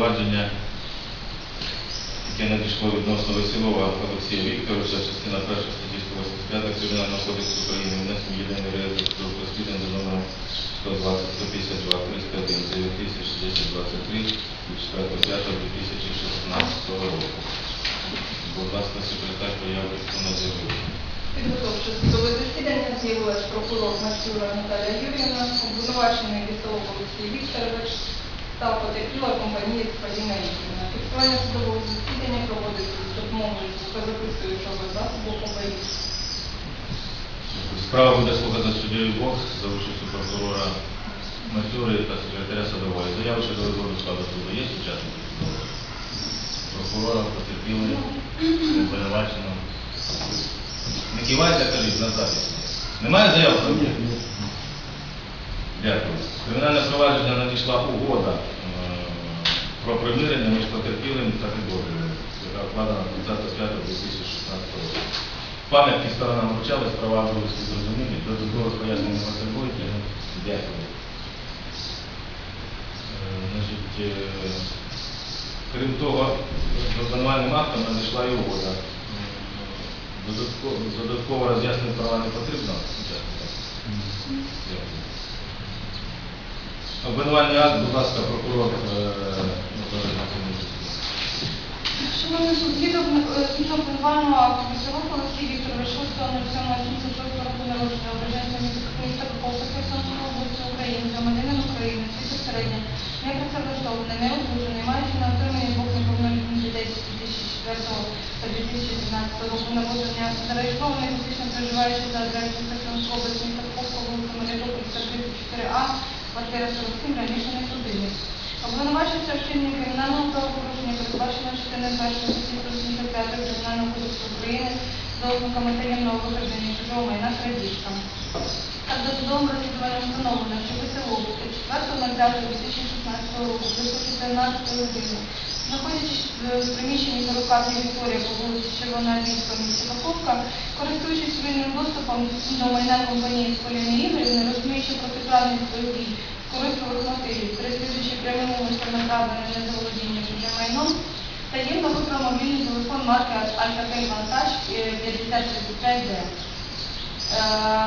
провадження, яке надійшло відносно Веселова Олексія Вікторовича, частина 1 статті 185 Кримінального кодексу України, внесення єдиний реєстр про розслідування за номером 120 152 301 9023 від 4.5.2016 року. Будь ласка, секретар появи, хто не з'явився. Підготовче судове засідання з'явилась прокурор Мацюра Наталія Юріївна, обвинувачений Вітолов Олексій Вікторович та потерпіла компанія Поліна Ігорівна. Фіксування судового засідання проводиться з допомогою звукозаписуючого засобу ОБІ. Справа буде слухати суддєю Бог за участю прокурора Мацюри та секретаря Садової. Заяви щодо вибору складу суду є учасники судового? Прокурора, потерпіли, обвинувачено. Не кивайте, кажіть, на запис. Немає заяв? мене? Дякую. Кримінальне провадження надійшла угода е, про примирення між потерпілим та підозрюваним, яка вкладена 25.2016 року. Пам'ятки сторонам вручались, права обов'язки зрозумілі, додаткових пояснень не потребуєте. Дякую. Крім того, з обвинувальним актом надійшла і угода. Додатково, роз'яснення права не потрібно? Дякую. Обвинувальний акт, будь ласка, прокурор е. Шановні суд, згідно згідно обвинувального акту Веселов Олексій Вікторович 6.07.86 року народження ображенця міста Херсонської області України, громадянин України, безпосередньо, не працевлаштований, не одружений, маючи на отримання двох неповнолітніх дітей з 2004 та 2012 року народження, зареєстрований фактично проживаючи за адресою Херсонської області, міста Каховка, вулиця Мелітопольська, 34А, квартира 47, раніше не. Обвинувачується вчинення кримінального правопорушення, передбаченого частиною 1 статті 175 Кримінального кодексу України за ознаками таємного викрадення чужого майна крадіжкам. Так, до судового розслідування встановлено, що Веселов 4.09.2016 року близько 14 години, знаходячись в приміщенні Карукати Вікторія по вулиці Червоноармійська в місті Каховка, користуючись вільним доступом до майна компанії з Поліни Ігорівни, розуміючи протиправність своїх дій, корисливих мотивів, переслідуючи прямим умислом направлене на заволодіння чужим майном, таємно викрав мобільний телефон марки Alcatel Vantage 5035D. Е,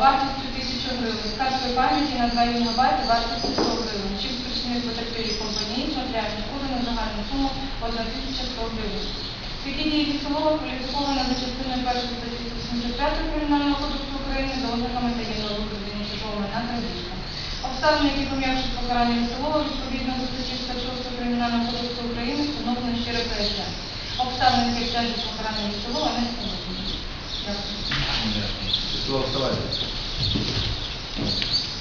Вартістю 1000 гривень, з карткою пам'яті на 2 ГБ вартістю 100 гривень, чим спричинив потерпілі компанії матеріальну шкоду на загальну суму 1100 гривень. Такі дії Вісолова кваліфіковано за частиною 1 статті 175 Кримінального кодексу України за ознаками таємного крадіжка. Обставини, які пом'якшують покарання Вісолова відповідно до статті 106 Кримінального кодексу України, встановлено ще репресія. Обставини, які обтяжують покарання Вісолова, не встановлені. Дякую. Вставайте.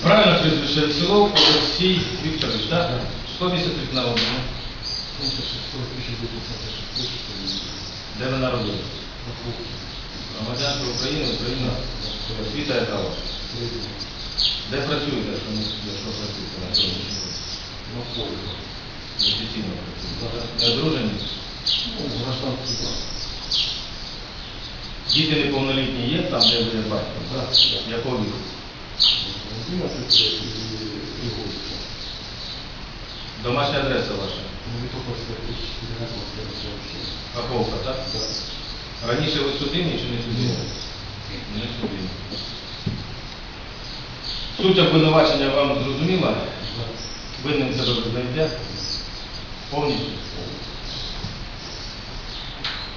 Правильно прізвище Веселов Олексій Вікторович, так? Число місяць рік народження. Де ви народилися? Громадянка України, Україна. Освіта яка ваша? Де працюєте, не якщо працюєте на сьогоднішній день? Офіційно працюєте. Не одружені? Діти неповнолітні є там, де ви батько? Так. Якого віку? Домашня адреса ваша? Каховка, так? Раніше ви судимі чи не судимі? Не судимі. Суть обвинувачення вам зрозуміла? Винним себе визнаєте? Повністю?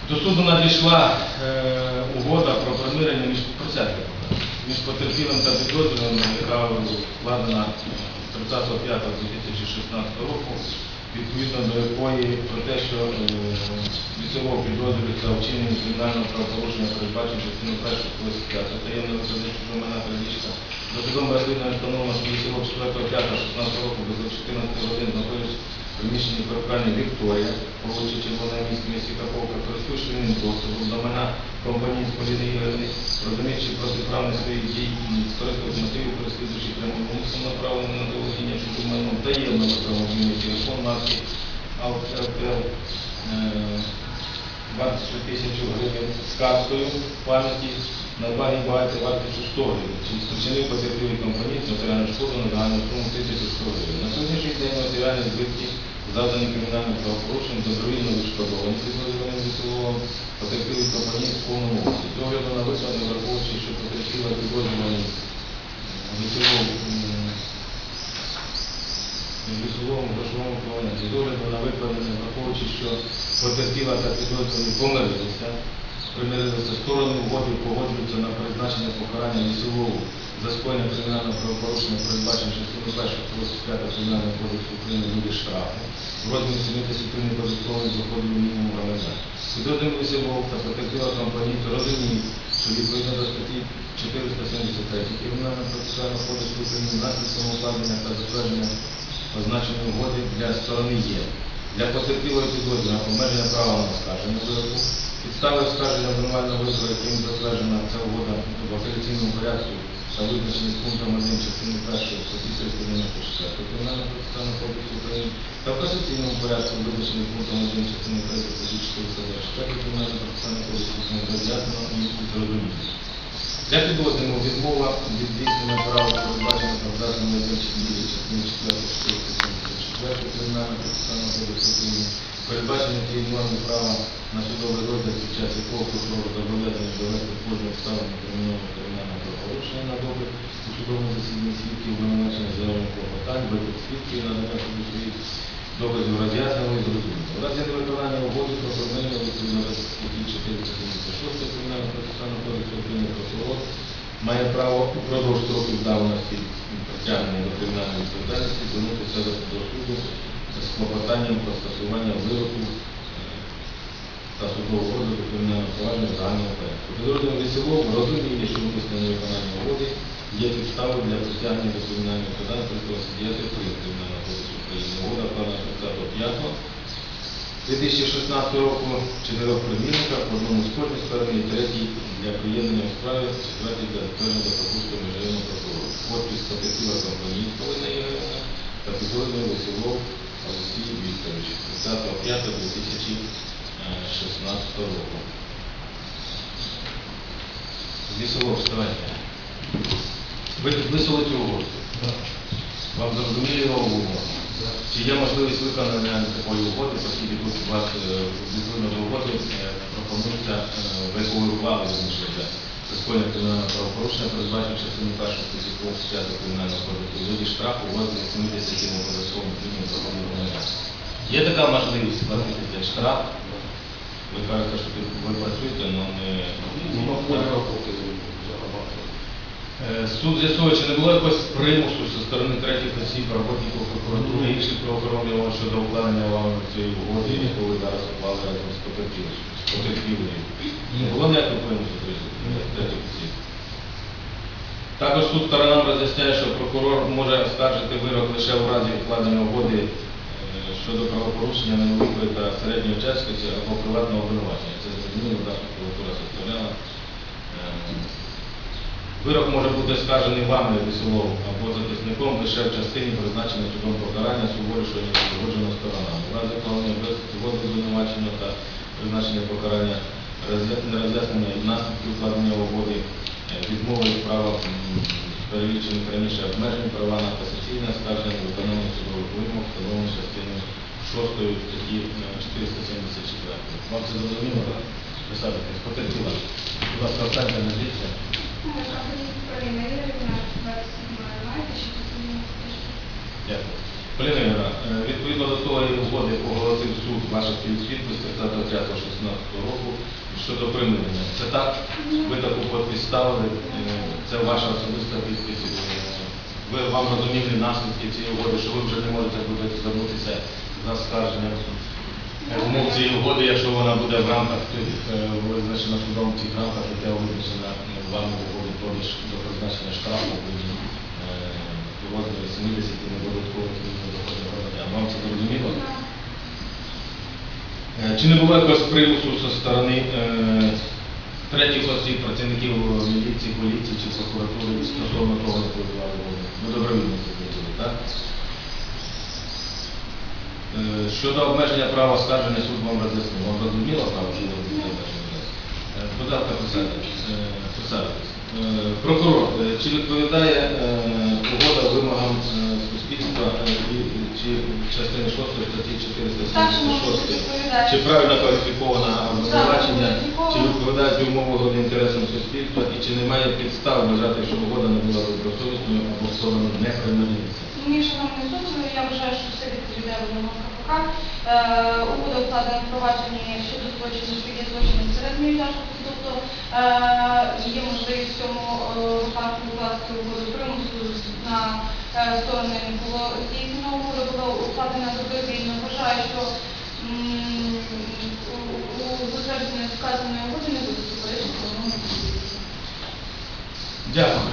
До суду надійшла е, угода про примирення між процесами, між потерпілим та підозрюваним, яка вкладена 30.05.2016 року, відповідно до якої про те, що від лісового підозрюється вчинення кримінального правопорушення передбачено частину 1 статті 5 таємно що чужого майна крадіжка. До судом розслідування встановлено, що лісового 4.5.16 року без 14 годин знаходиться в приміщенні паркальні Вікторія, вулиці Червона місті місті Каховка, користуючись вільним доступом до майна компанії з Поліни розуміючи протиправні свої дії і скористуючи мотивів, переслідуючи прямим умислом направленим на майном, таємно викрав мобільний телефон марки Alcatel, е, вартістю тисячу гривень з карткою пам'яті на 2 гігабайти вартістю 100 гривень. Чи спричинив потерпілий компанії матеріальну шкоду на загальну суму 1100 гривень. На сьогоднішній день матеріальні збитки завдані кримінальним правопорушенням, добровільно відшкодовані підрозділами ВСО, потерпілих компанії в повному обсязі. З огляду на висновки враховуючи, що потерпіла підрозділами військовому грошовому плані, з огляду на викладення, враховуючи, що потерпіла та підрозділи помирилися, примирилися сторони угоди погоджуються на призначення покарання лісового за скоєння кримінального правопорушення, передбачено частину першого 35 Кримінального кодексу України буде штрафу в розмірі 70 неподаткових доходів мінімум громадян. Підрозділ лісового та потерпіла компанії розуміють, що відповідно до статті 473 Кримінального процесуального кодексу України наслідком укладення та затвердження означені угоди для сторони є. Для потерпілої підрозділу обмеження права на оскарження вироку, підстави оскарження обвинувального вироку, яким затверджена ця угода в апеляційному порядку та визначені пунктом 1 частини 1 статті 394 Кримінального процесуального кодексу України та в касаційному порядку визначені пунктом 1 частини 3 статті 424 Кримінального процесуального кодексу України роз'яснено і зрозуміло. Для підозрюваного відмова від здійснення права передбачення абзацом 1 частини 4 4 Кримінального процесуального кодексу України, передбачення цієї норми права на судовий розгляд під час якого прокурор зобов'язаний довести кожну обставину кримінального кримінального правопорушення на допит у судовому засіданні свідків, обвинувачення заявлення клопотань, виклик свідків, надання суду своїх доказів роз'яснено і зрозуміло. У разі невиконання угоди про припинення відповідно до статті 476 Кримінального процесуального кодексу України прокурор має право упродовж строків давності притягнення до кримінальної відповідальності звернутися до суду з клопотанням про скасування вироку е, та судового розгляду кримінального провадження в загальному порядку. Підрозділ лісового розуміє, що умисне невиконання угоди є підставою для притягнення до кримінальної відповідальності просить діяти при кримінальному кодексу України. Угода вкладена 35 2016 року чотирьох примірниках, в одному з кожної сторони і третій для приєднання у справі, четвертій для затвердження до Покутського міжрайонного прокурора. Подпис потерпіла компанії Полина Ігорівна та підрозділ Василов Олексій Вікторович 30.05.2016 року. Лісового вставайте. Ви підписували цю угоду? Вам зрозуміли його умови? Чи є можливість виконання такої угоди, оскільки тут у вас е, відповідно до угоди е, пропонується, е, ви визначити за скоєння кримінального правопорушення, передбачено частину першу статті 25 кримінального кодексу у виді штрафу у розмірі 70 неподаткових мінімум закону громадян. Є така можливість платити цей штраф? Ви кажете, що ви працюєте, але не... Е, Суд з'ясовує, чи не було якогось примусу зі сторони третіх осіб, роботників прокуратури і інших правоохоронних органів щодо укладення вам цієї угоди, яку ви зараз уклали разом з потерпілою? Не було ніякого примусу третіх- осіб? Також суд сторонам роз'ясняє, що прокурор може оскаржити вирок лише в разі укладення угоди е, щодо правопорушення невеликої та середньої частки або приватного обвинувачення. Це зрозуміло, так, прокуратура составляла. Е, Вирок може бути скажений вами лісового або захисником лише в частині призначення судом покарання суворішого ніж погоджено сторонами. У разі виконання без згоди обвинувачення та призначення покарання роз'я- нероз'яснення і наслідків укладення угоди, е, відмови від права перелічених раніше обмежень, права на касаційне оскарження, виконання судових вимог, встановлені частиною 6 статті е, 474. Вам це зрозуміло, так? Присаджуйтесь, потерпіла. Будь ласка, встаньте на. Поліна е, відповідно до тої угоди, яку оголосив суд ваших підпис 30.05.16 року щодо примирення. Це так? Ви таку підпис ставили, е, це ваша особиста підпис. е, Ви вам розуміли наслідки цієї угоди, що ви вже не можете будете звернутися за скарженням е, умов цієї угоди, якщо вона буде в рамках тих, е, визначена судом цих рамках, яке визначена вами в продаж до призначення штрафу в е, у розмірі 70 недодаткових доходів громадян. Вам це зрозуміло? Е, Чи не було якогось примусу зі сторони е, третіх осіб, працівників міліції, поліції чи прокуратури стосовно того, як ви вживали воду? Ви добровільно це зробили, так? Щодо обмеження права скарження суд вам роз'яснив. Вам зрозуміло право, що ви обмеження? Ласка, присядьтесь. Е. Е, Прокурор, е, чи відповідає угода вимогам суспільства чи частини 6 статті 476? Чи правильно кваліфіковане обвинувачення, чи відповідають умови інтересам суспільства, і чи немає підстав вважати, що угода не була добросовісною або сторону не примирюється? Ні, шановний суд, я вважаю, що все відповідає вимогам Е, Угода вкладена в щодо злочину, що є злочином середньої тяжкості, тобто е, є можливість в цьому е, випадку укласти угоду примусу на е, сторони не було здійснено. Угода була укладена добровільно. Вважаю, що у- затвердження вказаної угоди не буде суперечити суспільства. Дякую.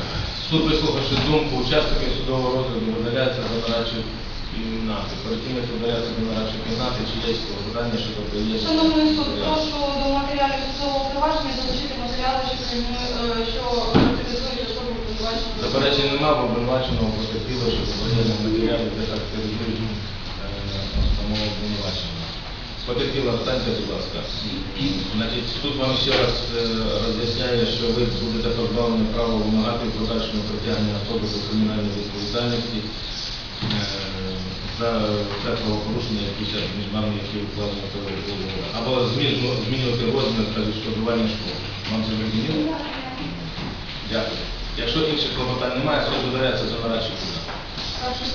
Суд, вислухавши думку учасників судового розгляду, видаляється до нарадчої кімнати. Перед тим, як видаляється до кімнати, чи є клопотання щодо приєднання? Шановний суд, прошу до матеріалів судового провадження долучити матеріали, що прийму- е, характеризують особу обвинуваченого. Заперечень нема, бо обвинуваченого потерпіло, що попередньо матеріалів, де характеризують е, самого обвинуваченого. Потерпіла, встаньте, будь ласка. Значить, суд вам ще раз е, роз'ясняє, що ви будете позбавлені права вимагати подальшому притягнення особи до кримінальної відповідальності е, за те правопорушення, які ще між нами, які укладені договору. Або змінювати розмір та відшкодування шкоди. Вам це зрозуміло? Дякую. Якщо інших клопотань немає, суд додається до нарадчої кімнати. Прошу.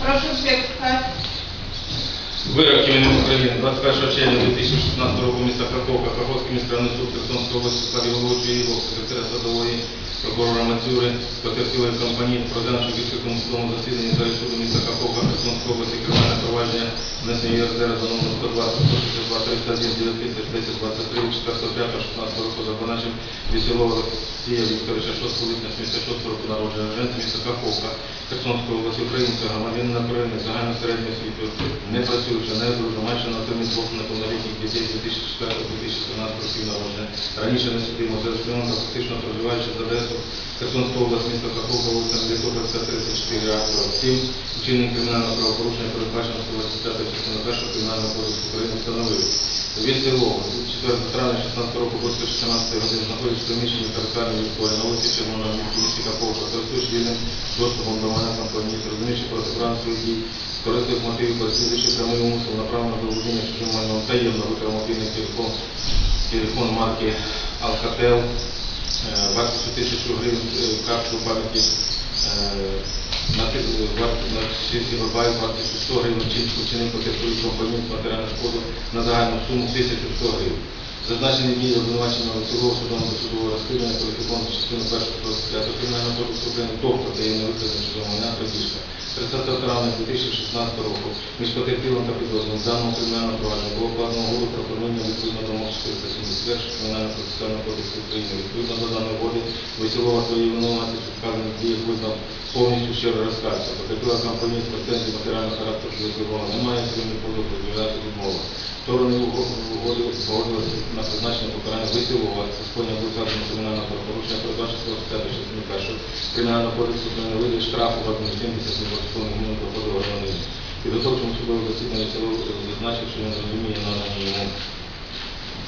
Прошу. Вирок імені України 21 червня 2016 року міста Каховка, Каховський міськрайонний суд Херсонської області, складі головуючої його секретаря садової прокурора Мацюри, потерпілої компанії, розглянувши в відкритому судовому засіданні за суду міста Каховка, Херсонської області, кримінальне провадження внесення ЄРДР за номер 120, 162, 301, 9010, 23, 405, 16 року за виконанням Веселова Олексія Вікторовича 6 липня 76 року народження, жінці міста Каховка, Херсонської області, українська, громадянина України, загальної середньої освіти, не працююча, не одружена, на отримі двох неповнолітніх дітей 2004-2014 років народження, раніше не судимо, та фактично проживаючи за адресою Херсонської області, міста Каховка, вулиця Мелітопольська, 34 а 47, вчинення кримінального правопорушення, передбачено 125 частини 1 Кримінального кодексу України, встановив. Веселого, 4 травня 16 року, близько 16 години, знаходиться в приміщенні територіальної відповіді на вулиці Червоного місті місті Каховка, користуючи вільним доступом до мене компанії, розуміючи протиправні своїх дій, користують мотивів, переслідуючи прямий умисел, направлено до володіння чужим майном, таємно викрав мобільний телефон, марки Alcatel, вартістю 1000 гривень, е, картку пам'яті, е, на ти- варт- на 6 гігабайт, вартістю 100 гривень, чинку чинив потерпілої компанії з матеріальну шкоду на загальну суму 1100 гривень. Зазначені дії обвинуваченого цілого судового судового розслідування кваліфіковано частину першого 25 кримінального кодексу України, тобто таємне викрадення чужого майна крадіжка. 30 травня 2016 року між потерпілим та підозрюваним даного кримінального провадження було вкладено угоду про формування відповідно до мов 471 Кримінального процесуального кодексу України. Відповідно до даної угоди висілова свої винуватості вказаних діях визнав повністю щиро розказує. Потерпіла компанія з претензій матеріального характеру заявила немає, крім продукту відмовляти відмова. Сторони угоди погодилися на призначення покарання висілова сповнення викладення кримінального правопорушення передбачення 45 частини 1 Кримінального кодексу України штрафу в 170 zastosowanych umów dochodu ważonymi. I do są przygotowywane na celu wyznaczył przywiązanymi na nim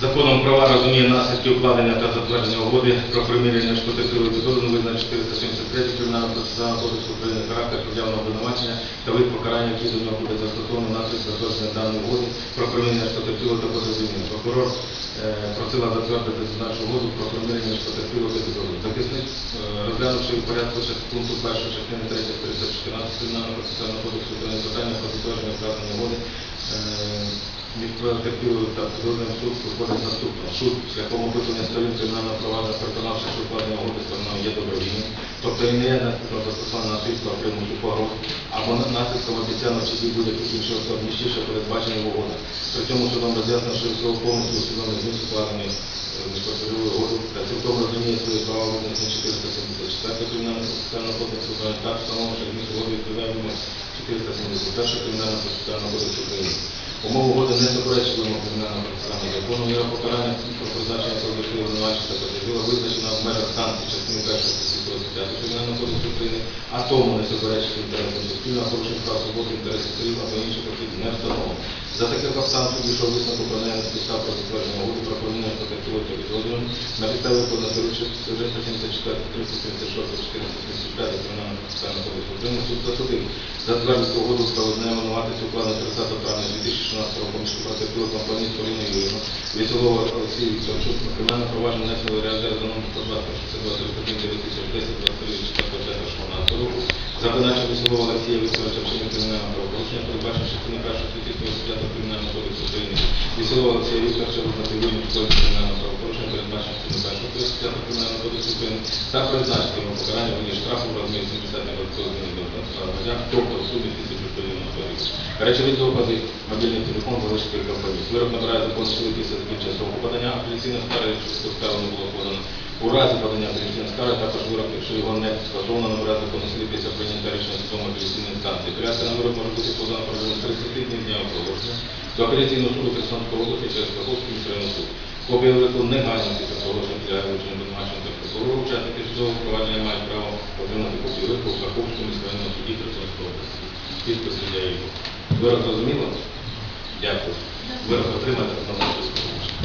Законом права розуміє наслідки укладення та затвердження угоди про примирення з потерпілою підозрюваною визнання 473 Кримінального процесуального кодексу України характер пред'явленого обвинувачення та вид покарання, який до нього буде застосований внаслідок затвердження даної угоди про примирення з потерпілою та подозрюваною. Прокурор е, просила затвердити зазначену угоду про примирення з потерпілою та підозрюваною. Захисник, е, розглянувши в порядку пункту 1 частини 3 314 Кримінального процесуального кодексу України питання про затвердження вказаної угоди, е, від та підозрюваного суд виходить наступно. Суд шляхом опитування сторін кримінального провадження переконавши, що укладення угоди сторонами є добровільним, тобто і не є наслідком застосування насильства примусу погроз, або на- наслідком обіцянок чи будь-яких інших особ, ніж що в угодах. При цьому судом роз'яснено, що всього повністю усвідомлює зміст укладеної міжпосередової угоди та цілком розуміє свої права визначені 474 кримінального процесуального кодексу України, так встановлено, що зміст угоди відповідає 471 кримінального процесуального кодексу України. Умови угоди не суперечить вимог кримінального процесуального закону, його покарання про призначення продовжує винувачення потерпіла визначена в межах санкцій частини першої статті 25 Кримінального кодексу України, а тому не суперечить інтересам суспільного, порушення прав свободи, інтересів сторін або інших осіб не встановлено. За таких обставин дійшов висновку про наявність підстав про затвердження угоди про потерпілої Солодка підрозділом на підставі доручення статті 74, 376, 475 Кримінального процесуального кодексу України суд засудив затвердити угоду про визнання винуватості укладено 30 травня 2016 року між архітектури компанії Поліна Веселова Олексій Вікторовичу, кримінальне провадження в реалізацію номер 120 621 2010 23 4 16 року. За подачу Олексія Вікторовича вчинення кримінального правопорушення, передбачено частиною першої статті 125 Кримінального кодексу України. Веселова Олексія Вікторовича визнати винним в кримінального правопорушення, передбачено частиною першої статті 125 Кримінального кодексу України, та призначити йому покарання в штрафу в розмірі 70 додаткових громадян, тобто в сумі 1190 гривень. Речові докази, мобільний телефон залишити компроміс. Вирок набирає закон сили після закінчення апеляційної скарги, якщо справа не було подано. У разі подання апеляційної скарги також вирок, якщо його не скасовано, набирає закон сили після прийняття рішення судом апеляційної інстанції. Апеляція на вирок може бути подана протягом 30 днів дня оголошення до апеляційного суду Херсонської області через Каховський міськрайонний суд. Копія вироку негайно після положення для вручення до домашнього прокурору. Учасники судового провадження мають право отримати копію вироку в Каховському міськрайонному суді Херсонської області. Підпис суддя його. Вирок зрозуміло? Дякую. Вирок отримати одному